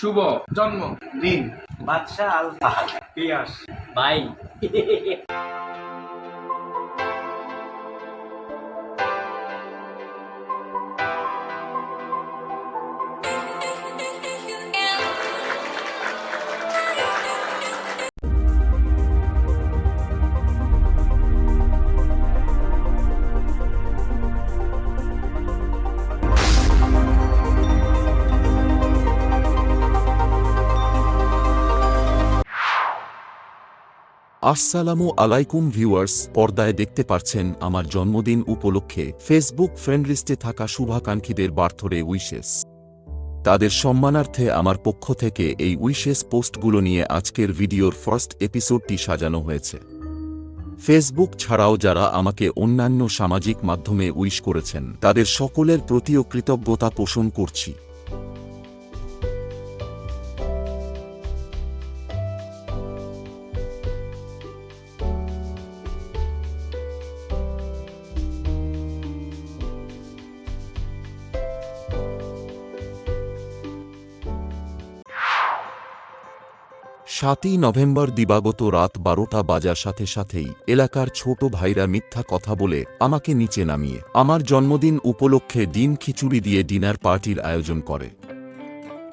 শুভ জন্ম। দিন। বাদশাহ আল ফাহাদ পিয়াস। ভাই আসসালামু আলাইকুম ভিউয়ার্স, পর্দায় দেখতে পারছেন আমার জন্মদিন উপলক্ষে ফেসবুক ফ্রেন্ড লিস্টে থাকা শুভাকাঙ্ক্ষীদের বার্থডে উইশেস। তাদের সম্মানার্থে আমার পক্ষ থেকে এই উইশেস পোস্টগুলো নিয়ে আজকের ভিডিওর ফার্স্ট এপিসোডটি সাজানো হয়েছে। ফেসবুক ছাড়াও যারা আমাকে অন্যান্য সামাজিক মাধ্যমে উইশ করেছেন, তাদের সকলের প্রতিও কৃতজ্ঞতা পোষণ করছি। সাতই নভেম্বর দিবাগত রাত বারোটা বাজার সাথে সাথেই এলাকার ছোট ভাইরা মিথ্যা কথা বলে আমাকে নিচে নামিয়ে আমার জন্মদিন উপলক্ষে ডিম খিচুড়ি দিয়ে ডিনার পার্টির আয়োজন করে।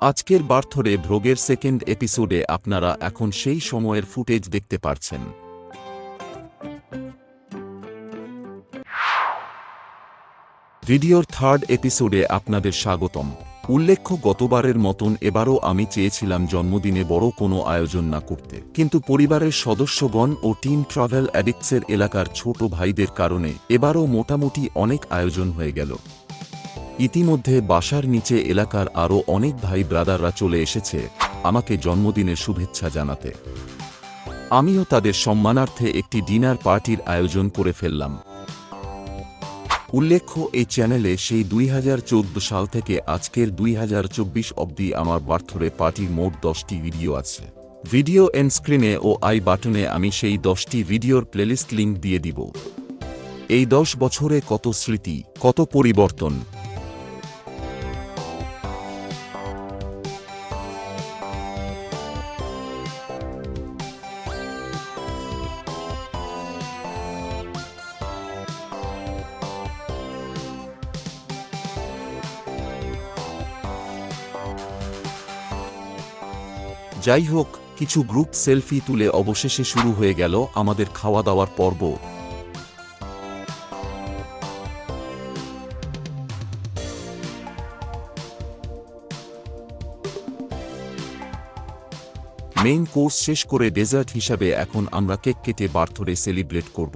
আজকের বার্থডে ভ্রোগের সেকেন্ড এপিসোডে আপনারা এখন সেই সময়ের ফুটেজ দেখতে পারছেন। ভিডিওর থার্ড এপিসোডে আপনাদের স্বাগতম। উল্লেখ্য, গতবারের মতন এবারও আমি চেয়েছিলাম জন্মদিনে বড় কোনো আয়োজন না করতে। কিন্তু পরিবারের সদস্যগণ ও টিম ট্রাভেল অ্যাডিক্টসের এলাকার ছোট ভাইদের কারণে এবারও মোটামুটি অনেক আয়োজন হয়ে গেল। ইতিমধ্যে বাসার নিচে এলাকার আরও অনেক ভাই ব্রাদাররা চলে এসেছে। আমাকে জন্মদিনের শুভেচ্ছা জানাতে। আমিও তাদের সম্মানার্থে একটি ডিনার পার্টির আয়োজন করে ফেললাম। উল্লেখ্য, এই চ্যানেলে সেই দুই হাজার চৌদ্দ সাল থেকে আজকের দুই অবধি আমার বার্থরে পার্টির মোট দশটি ভিডিও আছে। ভিডিও এন্ড স্ক্রিনে ও আই বাটনে আমি সেই দশটি ভিডিওর প্লেলিস্ট লিঙ্ক দিয়ে দিব। এই দশ বছরে কত স্মৃতি, কত পরিবর্তন যাই হোক কিছু গ্রুপ সেলফি তুলে অবশেষে শুরু হয়ে গেল আমাদের খাওয়া দাওয়ার পর্ব। মেইন কোর্স শেষ করে ডেজার্ট হিসাবে এখন আমরা কেক কেটে বার্থডে সেলিব্রেট করব।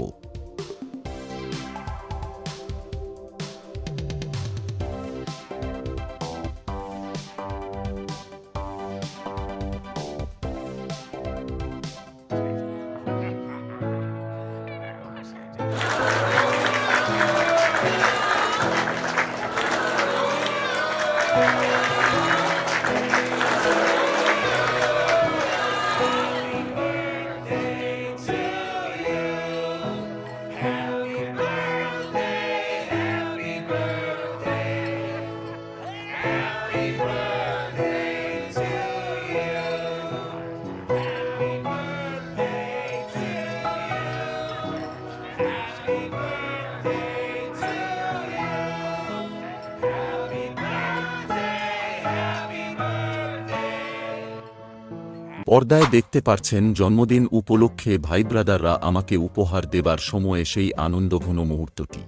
পর্দায় দেখতে পারছেন জন্মদিন উপলক্ষে ভাই ব্রাদাররা আমাকে উপহার দেবার সময়ে সেই আনন্দঘন মুহূর্তটি।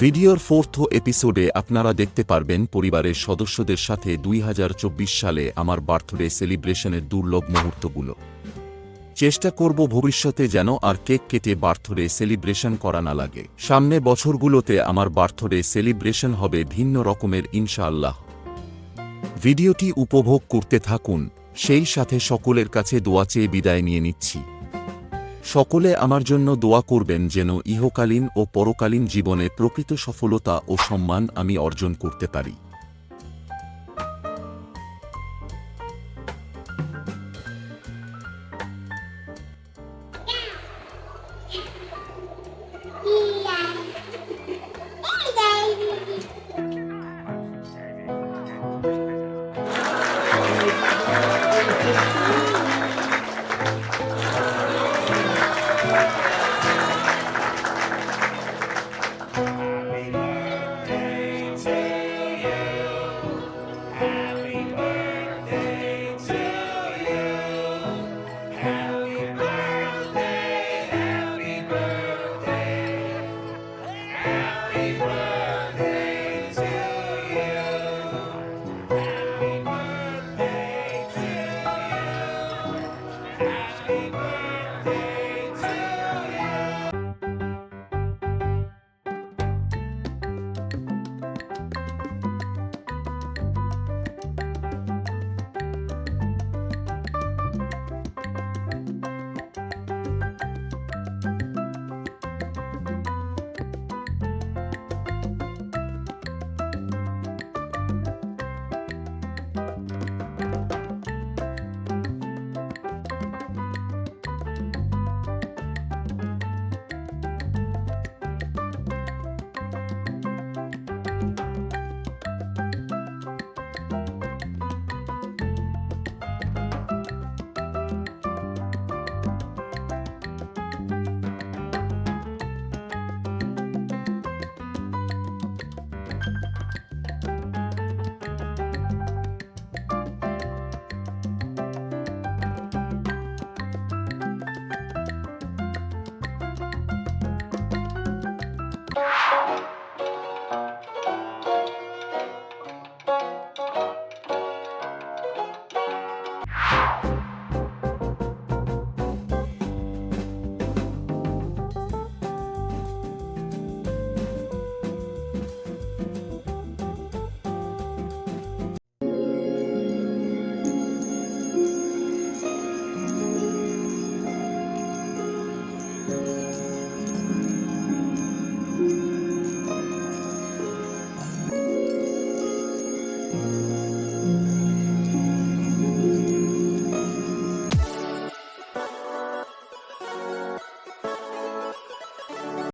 ভিডিওর ফোর্থ এপিসোডে আপনারা দেখতে পারবেন পরিবারের সদস্যদের সাথে দুই হাজার চব্বিশ সালে আমার বার্থডে সেলিব্রেশনের দুর্লভ মুহূর্তগুলো। চেষ্টা করব ভবিষ্যতে যেন আর কেক কেটে বার্থডে সেলিব্রেশন করা না লাগে। সামনে বছরগুলোতে আমার বার্থডে সেলিব্রেশন হবে ভিন্ন রকমের ইনশাআল্লাহ। ভিডিওটি উপভোগ করতে থাকুন, সেই সাথে সকলের কাছে দোয়া চেয়ে বিদায় নিয়ে নিচ্ছি। সকলে আমার জন্য দোয়া করবেন যেন ইহকালীন ও পরকালীন জীবনে প্রকৃত সফলতা ও সম্মান আমি অর্জন করতে পারি।